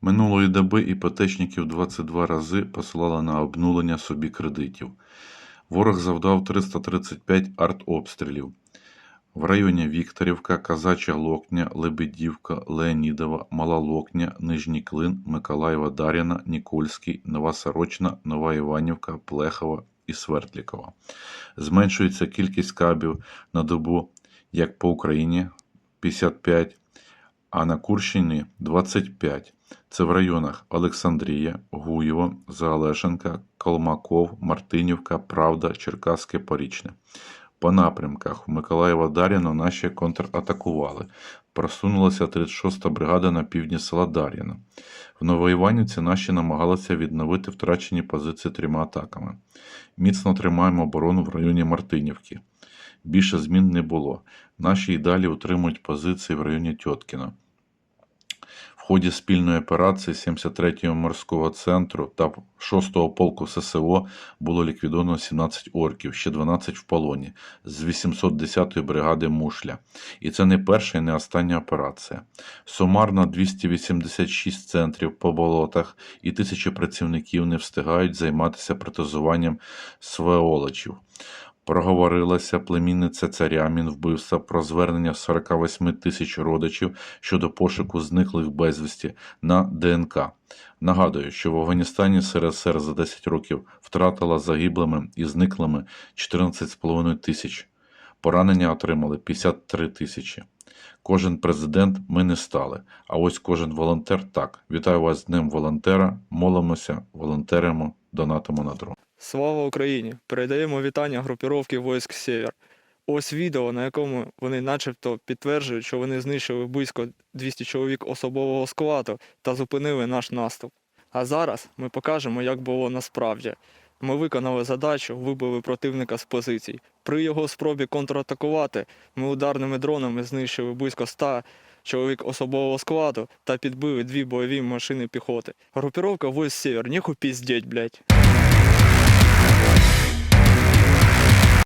Минулої доби іпотечників 22 рази посилали на обнулення собі кредитів. Ворог завдав 335 артобстрілів. В районі Вікторівка, Казача Локня, Лебедівка, Леонідова, Мала Локня, Нижній Клин, Миколаєва Дар'яна, Нікольський, Нова Сорочна, Нова Іванівка, Плехова і Свердлікова. Зменшується кількість кабів на добу як по Україні 55, а на Курщині 25. Це в районах Олександрія, Гуєво, Заолешенка, Колмаков, Мартинівка, Правда, Черкаське, Порічне. По напрямках в Миколаєва Дар'яно наші контратакували. Просунулася 36-та бригада на півдні села Дар'яно. В Новоіванівці наші намагалися відновити втрачені позиції трьома атаками. Міцно тримаємо оборону в районі Мартинівки. Більше змін не було. Наші і далі утримують позиції в районі Тьоткіна. Ході спільної операції 73-го морського центру та 6-го полку ССО було ліквідовано 17 орків, ще 12 в полоні з 810-ї бригади Мушля. І це не перша і не остання операція. Сумарно 286 центрів по болотах і тисячі працівників не встигають займатися протезуванням свеолочів. Проговорилася племінниця царя Мінвбивства про звернення 48 тисяч родичів щодо пошуку зниклих безвісті на ДНК. Нагадую, що в Афганістані СРСР за 10 років втратила загиблими і зниклими 14,5 тисяч. Поранення отримали 53 тисячі. Кожен президент ми не стали, а ось кожен волонтер так. Вітаю вас з Днем волонтера, молимося, волонтеримо, донатимо на дрон. Слава Україні! Передаємо вітання групіровки войск Сєвєр. Ось відео, на якому вони начебто підтверджують, що вони знищили близько 200 чоловік особового складу та зупинили наш наступ. А зараз ми покажемо, як було насправді. Ми виконали задачу, вибили противника з позицій. При його спробі контратакувати ми ударними дронами знищили близько 100 чоловік особового складу та підбили дві бойові машини піхоти. Групіровка войск Сєвєр, ніху піздеть, блядь.